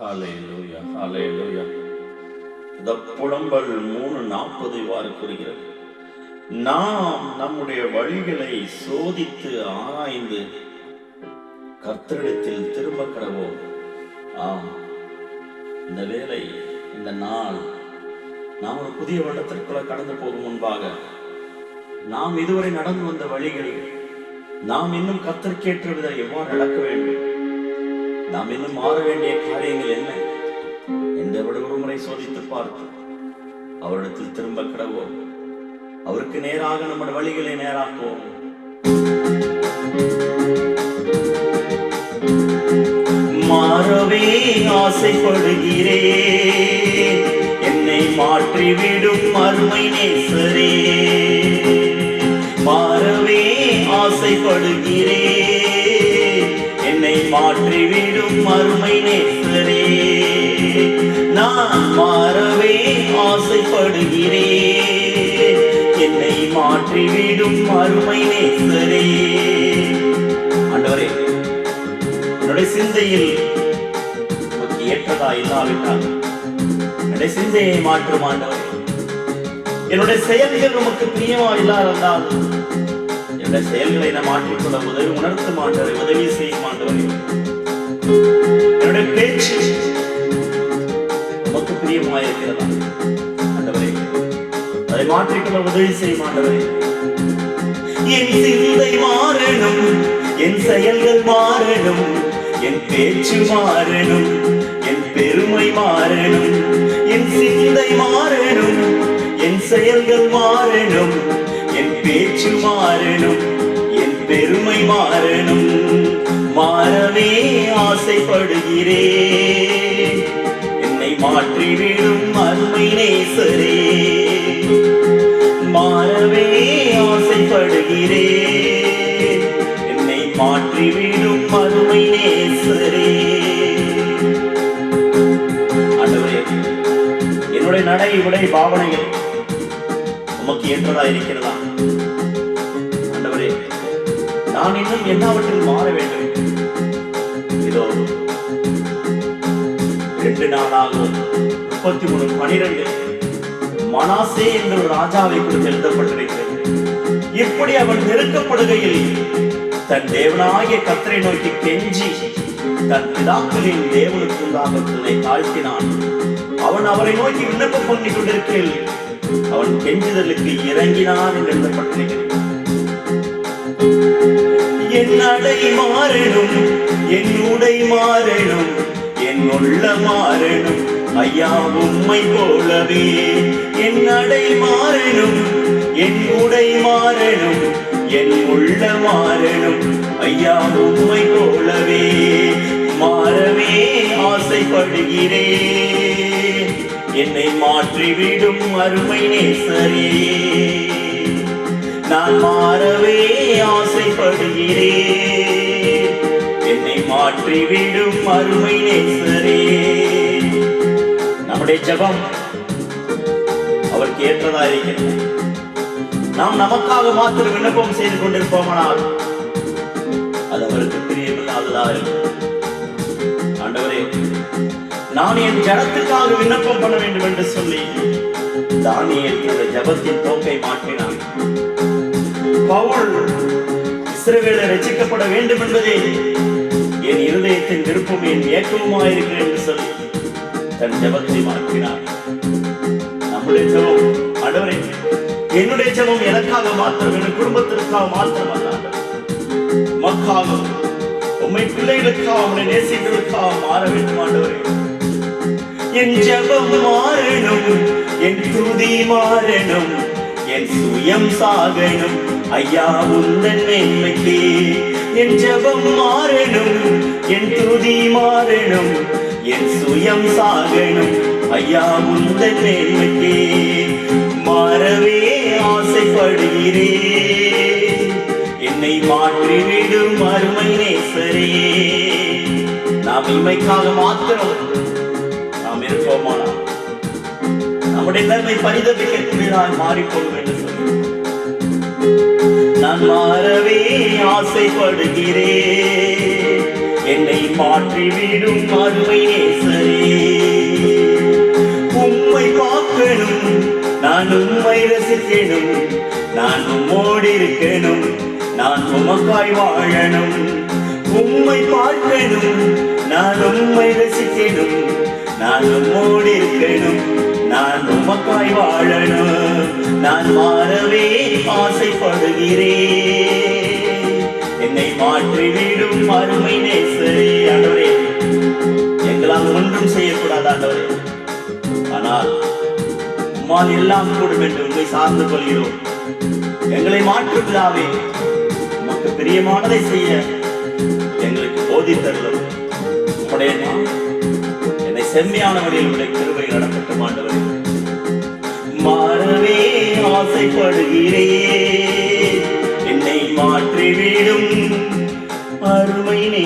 Hallelujah hallelujah இந்த புலம்பல் மூணு நாற்பது இவ்வாறு கூறுகிறது. நாம் நம்முடைய வழிகளை சோதித்து ஆராய்ந்து கர்த்தரிடத்தில் திரும்ப கடவோம். ஆம். இந்த வேலை இந்த நாள் நாம் ஒரு புதிய வருடத்திற்குள்ள கடந்து போகும் முன்பாக நாம் இதுவரை நடந்து வந்த வழிகள் நாம் இன்னும் கத்தற்கேற்ற எவ்வாறு நடக்க வேண்டும்? நாம் இன்னும் மாற வேண்டிய காரியங்கள் என்ன? என்று ஒரு முறை சோதித்து பார்த்து அவரிடத்தில் திரும்ப கிடவோம். அவருக்கு நேராக நம்முடைய வழிகளை நேராக்குவோம். மாறவே ஆசைப்படுகிறே என்னை மாற்றிவிடும் அருமை நேசரே. மாறவே ஆசைப்படுகிறேன். அருமை நேசரே. நான் மாறவே ஆசைப்படுகிறேன் என்னை மாற்றிவிடும் அருமை நேசரே. ஆண்டவரே என்னுடைய சிந்தையில் உமக்கு ஏற்றதா இல்லாவிட்டால் என்னுடைய சிந்தையை மாற்றும் ஆண்டவரே. என்னுடைய செயல்கள் நமக்கு பிரியமா இல்லாததால் என்னுடைய செயல்களை நான் மாற்றிக்கொள்ள உதவி உணர்த்தும் ஆண்டவரை உதவி செய்யும் ஆண்டவரே. மாற்றிக்கொள்ள உதவி செய்வாண்டவை என் சிந்தை மாறணும் என் செயல்கள் மாறணும் என் பேச்சு மாறணும் என் பெருமை மாறணும். என் சிந்தை மாறணும் என் செயல்கள் மாறணும் என் பேச்சு மாறணும் என் பெருமை மாறணும். மாறவே ஆசைப்படுகிறேன் என்னை மாற்றிவிடும் அருமை நேசரே. மாறவே ஆசைப்படுகிறேன் என்னை மாற்றிவிடும் அருமை நேசரே. ஆண்டவரே என்னுடைய நடை உடை பாவனைகள் உமக்கு ஏற்றதா இருக்கிறதா? ஆண்டவரே நான் இன்னும் எல்லாவற்றில் மாற வேண்டும்? இதோ ரெண்டு நாளாகும் முப்பத்தி மூணு பனிரெண்டு. மனாசே என்ற ஒரு ராஜாவை குறித்து எழுதப்பட்டிருக்கிறது இப்படி அவன் நெருக்கப்படுகையில் தன் தேவனாகிய கத்தரை நோக்கி கெஞ்சி தன் பிதாக்களின் தேவனுக்கு உண்டாக தன்னை தாழ்த்தினான். அவன் அவரை நோக்கி விண்ணப்பம் பண்ணி கொண்டிருக்கையில் அவன் கெஞ்சுதலுக்கு இறங்கினான் என்று எழுதப்பட்டிருக்கிறது. என் நடை மாறணும் என் உடை மாறணும் என் உள்ள மாறணும் ஐயா உம்மை போலவே. என் நடை மாறணும் என் உடை மாறணும் என் உள்ள மாறணும். ஐயா உம்மை போலவே. மாறவே ஆசைப்படுகிறேன் என்னை மாற்றிவிடும் அருமை நேசரே. நான் மாறவே ஆசைப்படுகிறேன் என்னை மாற்றிவிடும் அருமை நேசரே. நம்முடைய ஜெபம் அவருக்கு ஏற்றதா இருக்கிறது நாம் நமக்காக மாத்திரம் விண்ணப்பம் செய்து கொண்டிருப்போமானால் அது அவருக்கு பிரியமில்லாததா இருக்கும் ஆண்டவரே நான் என் ஜனத்துக்காக விண்ணப்பம் பண்ண வேண்டும் என்று சொல்லி தானியல் இந்த ஜபத்தின் போக்கை மாற்றினான். பவுல் இஸ்ரவேலர் ரசிக்கப்பட வேண்டும் என்பதே என் இருதயத்தின் விருப்பம் என் ஏக்கமுமாயிருக்கிறேன் என்று சொல்லி தன் ஜபத்தை மாற்றினார் நம்முடைய ஜபம் அடவரை என்னுடைய ஜபம் எனக்காக மாத்திரம் என் குடும்பத்திற்காக மாத்திரம் அல்ல ஆண்டவரே. உண்மை பிள்ளைகளுக்காக உம்மை நேசிகளுக்காக மாற வேண்டும் ஆண்டவரே. என் ஜபம் மாறணும் என் துதி மாறணும் என் சுயம் சாகணும். ஐயா உந்தன் மேன்மைக்கு என் ஜபம் மாறணும் என் துதி மாறணும். என் சுயம் சாகணும். ஐயா உந்த மேன்மைக்கு மாறவே ஆசைப்படுகிறே. என்னை மாற்றிவிடும் அருமை நேசரே. நாம் இமைக்காக மாத்திரம் நாம் இருப்போமானா நம்முடைய நிலைமை பரிதவிக்கக்கூடியதாய் மாறிப்போம் என்று சொல்லி நான் மாறவே ஆசைப்படுகிறேன் என்னை மாற்றிவிடும் அருமை நேசரே. உம்மை பார்க்கணும் நான் உம்மை ரசிக்கணும் நான் உம்மோடு இருக்கணும் நான் உமக்காய் வாழணும். உம்மை பார்க்கணும் நான் உம்மை ரசிக்கணும் நான் உம்மோடு இருக்கணும் நான் உமக்காய் வாழணும். நான் மாறவே ஆசைப்படுகிறேன். என்னை மாற்றிவிடும் அருமை நேசரே ஆண்டவரே. எங்களால் ஒன்றும் செய்யக்கூடாது ஆண்டவரே. ஆனால் உம்மால் எல்லாம் கூடும் என்று உண்மை சார்ந்து கொள்கிறோம். எங்களை மாற்றுகிறாவே உமக்கு பிரியமானதை செய்ய எங்களுக்கு போதித்தருளும் உம்முடைய என்னை செம்மையான வழியில் உடைய கிருபை நடக்கட்டும் ஆண்டவரே. மாறவே ஆசைப்படுகிறேன். மாற்றிவிடும் அருமை நீ